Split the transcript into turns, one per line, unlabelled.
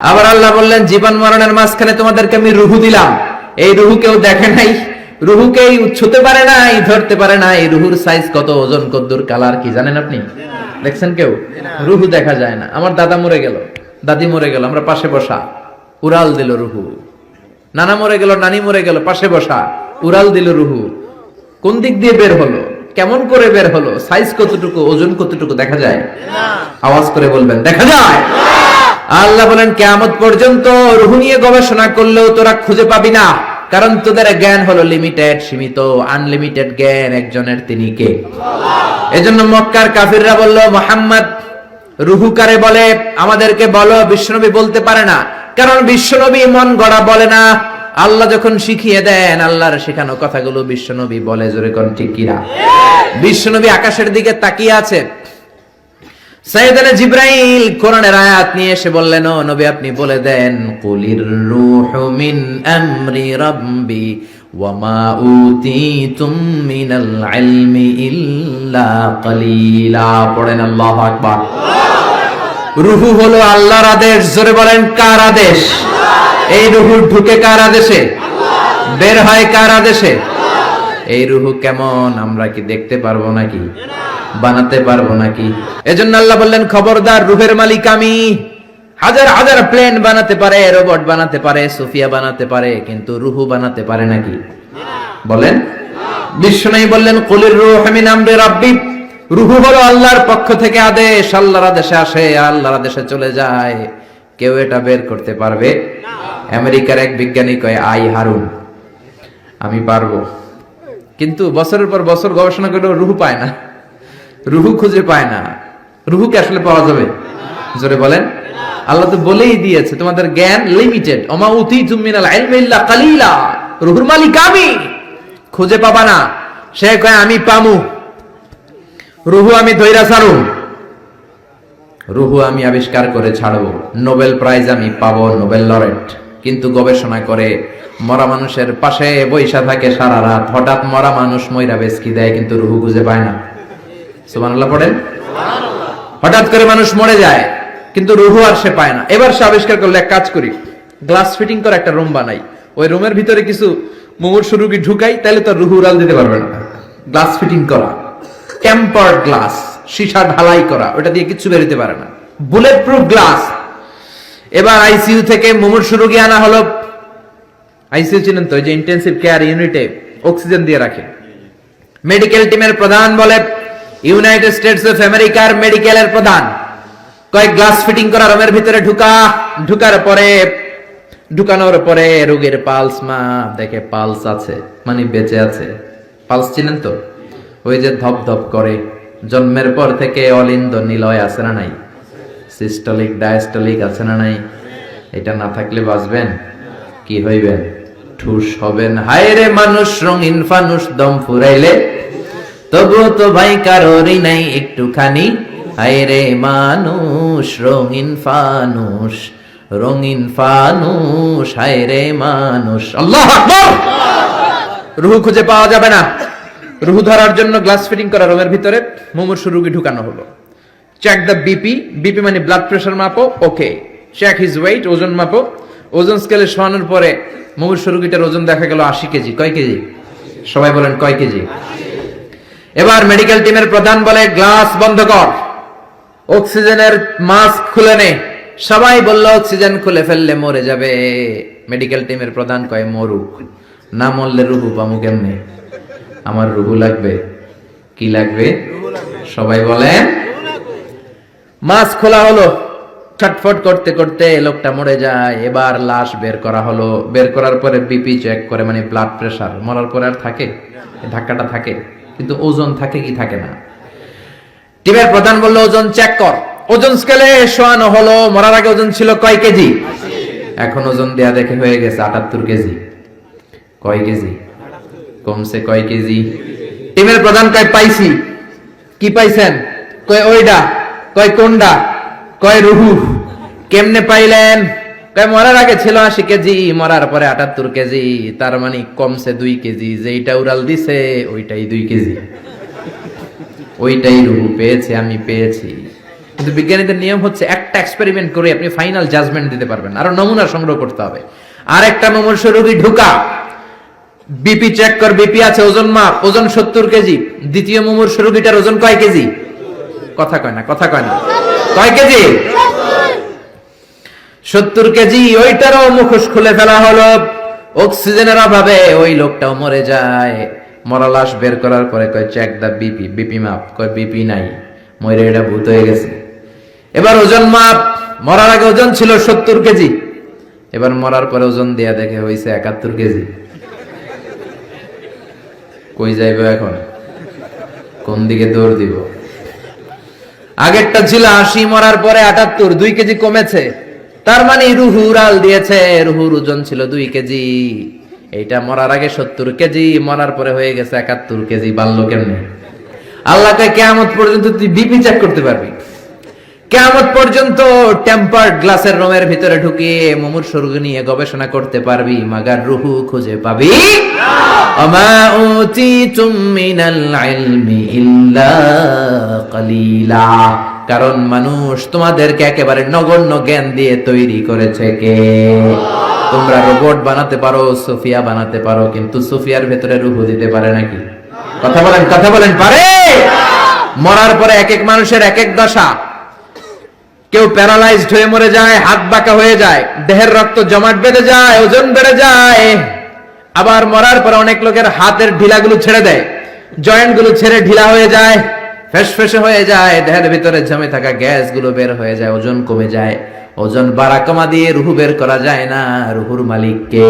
আবার আল্লাহ বললেন, জীবন মরণের মাঝখানে তোমাদেরকে আমি রুহু দিলাম। এই রুহু কেউ দেখে নাই। রুহুকেই ছুতে পারে নাই, ধরতে পারে নাই। রুহুর সাইজ কত, ওজন কদ্দুর কালার কি জানেন আপনি? দেখছেন কেউ? রুহু দেখা যায় না। আমার দাদা মরে গেল। দাদি মরে গেল, আমরা পাশে বসা। উড়াল দিল রুহু। নানা মরে গেল, নানি মরে গেল, পাশে বসা। উড়াল দিল রুহু। কোন দিক দিয়ে বের হলো? কেমন করে বের হলো? সাইজ কতটুকু, ওজন কতটুকু, দেখা যায়? আওয়াজ করে বলবেন, দেখা যায়? আল্লাহ বলেন, কেয়ামত পর্যন্ত রুহু নিয়ে গবেষণা করলেও তোরা খুঁজে পাবি না। কারণ তোদের জ্ঞান হলো লিমিটেড সীমিত আনলিমিটেড জ্ঞান একজনের তিনি কে? এজন্য মক্কার কাফিররা বলল, মোহাম্মদ, রুহু কারে বলে? আমাদেরকে বলো, বিশ্বনবী বলতে পারে না। কারণ বিশ্বনবী মন গড়া বলে না। আল্লাহ যখন শিখিয়ে দেন, আল্লাহর শেখানো কথাগুলো বিশ্বনবী বলে। জোরে কোন ঠিক কিনা? বিশ্বনবী আকাশের দিকে তাকিয়ে আছে। জিব্রাইল কোরআনের আয়াত নিয়ে এসে বললেন, ও নবী, আপনি বলে দেন, কুলির রূহু মিন আমরি রাব্বি উতিতুম মিনাল ইলমি ইল্লা কালিলা। পড়েন আল্লাহু আকবার। রুহু হলো আল্লাহর আদেশ, জোরে বলেন, কার আদেশ? এই রুহু ঢুকে কার আদেশে? বের হয় কার আদেশে? এই রুহু কেমন, আমরা কি দেখতে পারব নাকি? বানাতে পারব নাকি? এজন্য আল্লাহ বললেন, খবরদার রুহের মালিক আমি। হাজার হাজার প্লেন বানাতে পারে, রোবট বানাতে পারে, সোফিয়া বানাতে পারে, কিন্তু রুহু বানাতে পারে নাকি? বলেন। বিশ্বনাই বললেন, কলির রুহ মিন আমরি রাব্বি। রুহু হলো আল্লাহর পক্ষ থেকে আদেশ, আল্লাহর আদেশে আসে, আল্লাহর আদেশে চলে যায়। কেউ এটা বের করতে পারবে? আমেরিকার এক বিজ্ঞানী কয়, আই হারুন, আমি পারব। কিন্তু বছরের পর বছর গবেষণা করলেও রুহু পায় না। রুহু খুঁজে পায় না। রুহুকে আসলে পাওয়া যাবে? জোরে বলেন। আল্লাহ তো বলেই দিয়েছে, তোমাদের জ্ঞান লিমিটেড অমা উতি তুমিনাল ইলমি ইল্লা কালিলা। রুহুর মালিক আমি। খুঁজে পাবা না। সে কয়, আমি পামু। রুহু আমি ধৈরা ছাড়ু। রুহু আমি আবিষ্কার করে ছাড়বো। নোবেল প্রাইজ আমি পাবো, নোবেল লরেট। কিন্তু গবেষণা করে, মরা মানুষের পাশে বৈশা থাকে সারা রাত। হঠাৎ মরা মানুষ ময়রা বেসকি দেয়, কিন্তু রুহু খুঁজে পায় না। হঠাৎ করে মানুষ মরে যায়, কিন্তু রুহু আর সে পায় না। এবার সে আবিষ্কার করলে, এক কাজ করি। গ্লাস ফিটিং করে একটা রুম বানাই। ওই রুমের ভিতরে কিছু মুমূর্ষু রুগী ঢুকাই তাহলে তো রুহু উড়াল দিতে পারবে না। গ্লাস ফিটিং করা। টেম্পার্ড গ্লাস, সীসা ঢালাই করা। ওটা দিয়ে কিছু বেরোতে পারে না। Bullet proof glass. এবার আইসিইউ থেকে মুমূর্ষু রোগী আনা হলো। আইসিইউ চিনেন তো যে ইন্টেন্সিভ কেয়ার ইউনিটে অক্সিজেন দিয়ে রাখে। মেডিকেল টিমের প্রধান বলে ইউনাইটেড স্টেটস অফ আমেরিকার মেডিকেলের প্রধান। কয়েক গ্লাস ফিটিং করা রুমের ভিতরে ঢুকা, ঢুকার পরে, ঢুকানোর পরে রোগীর পালস মা, দেখে পালস আছে মানে বেঁচে আছে। পালস চিনেন তো? ওই যে ধপ ধপ করে, জন্মের পর থেকে অলিন্দ নিলয় আছে না নাই? সিস্টলিক ডায়াস্টলিক আছে না নাই? এটা না থাকলে বাঁচবেন? কি হইবেন? ঠুস হবেন। হায় রে মানুষ, রঙিন ফানুষ দম ফুরাইলে তবুও তো ভাই কারোরই নাই একটুখানি। হায় রে মানুষ, রঙিন ফানুষ রঙিন ফানুষ হায় রে মানুষ। আল্লাহ রুহু খুঁজে পাওয়া যাবে না। রুহু ধরার জন্য গ্লাস ফিটিং করা রুমের ভিতরে মুমূর্ষু রুগী ঢুকানো হলো। চেক দ্য বিপি বিপি মানে ব্লাড প্রেশার মাপো ওকে চেক হিজ ওয়েট ওজন মাপো। ওজন স্কেলে শোয়ানোর পরে মুমূর্ষু রুগীটার ওজন দেখা গেল আশি কেজি। কয় কেজি? সবাই বলেন কয় কেজি? এবার মেডিকেল টিমের প্রধান বলে গ্লাস বন্ধ কর। অক্সিজেনের মাস্ক খুলে নে। সবাই বলল অক্সিজেন খুলে ফেললে মরে যাবে। মেডিকেল টিমের প্রধান কয়, মরুক। না মরলে রুহু পামু কেমনে? আমার রুহু লাগবে। কি লাগবে? সবাই বলেন মাস্ক খোলা হলো। ছটফট করতে করতে লোকটা মরে যায়। এবার লাশ বের করা হলো। বের করার পরে বিপি চেক করে মানে ব্লাড প্রেশার মরার পরে আর থাকে? ধাক্কাটা থাকে। কিন্তু ওজন থাকে কি থাকে না। টিমের প্রধান বলল, ওজন চেক কর। ওজন স্কেলে শোয়ানো হলো, মরার আগে ওজন ছিল কয় কেজি? এখন ওজন দেয়া দেখে হয়ে গেছে আটাত্তর কেজি। কয় কেজি? কমছে কয় কেজি? টিমের প্রধান কয়, পাইছি। কি পাইছেন? কয় ওইডা কয়, কোনডা? কয় রুহু কেমনে পাইলেন? মরার আগে ছিল আশি কেজি, মরার পরে আটাত্তর কেজি, তার মানে কমছে দুই কেজি, যেইটা উড়াল দিছে, ওইটাই দুই কেজি। ওইটাই রুহু পেয়েছে, আমি পেয়েছি। কিন্তু বিজ্ঞানীদের নিয়ম হচ্ছে একটা এক্সপেরিমেন্ট করে আপনি ফাইনাল জাজমেন্ট দিতে পারবেন, আরও নমুনা সংগ্রহ করতে হবে। আর একটা মুমূর্ষ রোগী ঢুকা, বিপি চেক কর, বিপি আছে, ওজন মাপ, ওজন সত্তর কেজি। দ্বিতীয় মুমূর্ষ রোগীটার ওজন কয় কেজি? কথা কয় না, কথা কয় না। কয় কেজি? সত্তর কেজি ওইটারও মুখোশ খুলে ফেলা হলো। অক্সিজেনের অভাবে ওই লোকটাও মরে যায়। মরা লাশ বের করার পরে কয়, চেক দা বিপি বিপি মাপ কয়, বিপি নাই মরে এটা ভূত হয়ে গেছে। এবার ওজন মাপ, মরার আগে ওজন ছিল সত্তর কেজি। এবার মরার পরে ওজন দেয়া দেখে হয়েছে একাত্তর কেজি। কই যাইবে এখন? কোন দিকে দৌড় দিব? আগেরটা ছিল আশি, মরার পরে আটাত্তর, দুই কেজি কমেছে। তার মানে রুহু উড়াল দিয়েছে, রুহুর ওজন ছিল দুই কেজি। এইটা মরার আগে সত্তর কেজি, মরার পরে হয়ে গেছে একাত্তর কেজি, বাড়লো কেমনে? আল্লাহকে কেয়ামত পর্যন্ত তুই বিপি চেক করতে পারবি। কেয়ামত পর্যন্ত টেম্পার্ড গ্লাসের রোমের ভিতরে ঢুকিয়ে মুমুর স্বর্গ নিয়ে গবেষণা করতে পারবি, মাগার রুহু খুঁজে পাবি। ইল্লা কারণ মানুষ তোমাদেরকে একেবারে নগণ্য জ্ঞান দিয়ে তৈরি করেছে কে? তোমরা রোবট বানাতে পারো, সোফিয়া বানাতে পারো, কিন্তু সোফিয়ার ভেতরে রুহু দিতে পারে নাকি? কথা বলেন কথা বলেন, পারে! মরার পরে এক এক মানুষের এক এক দশা। কেউ প্যারালাইজড হয়ে মরে যায়, হাত বাঁকা হয়ে যায়, দেহের রক্ত জমাট বেঁধে যায়, ওজন বেড়ে যায়। আবার মরার পরে অনেক লোকের হাতের ঢিলাগুলো ছেড়ে দেয় জয়েন্টগুলো ছেড়ে ঢিলা হয়ে যায়। ফেসফেসে হয়ে যায়, দেহের ভিতরে জমে থাকা গ্যাসগুলো বের হয়ে যায়, ওজন কমে যায়। ওজন বাড়া কমা দিয়ে রুহু বের করা যায় না, রুহুর মালিককে।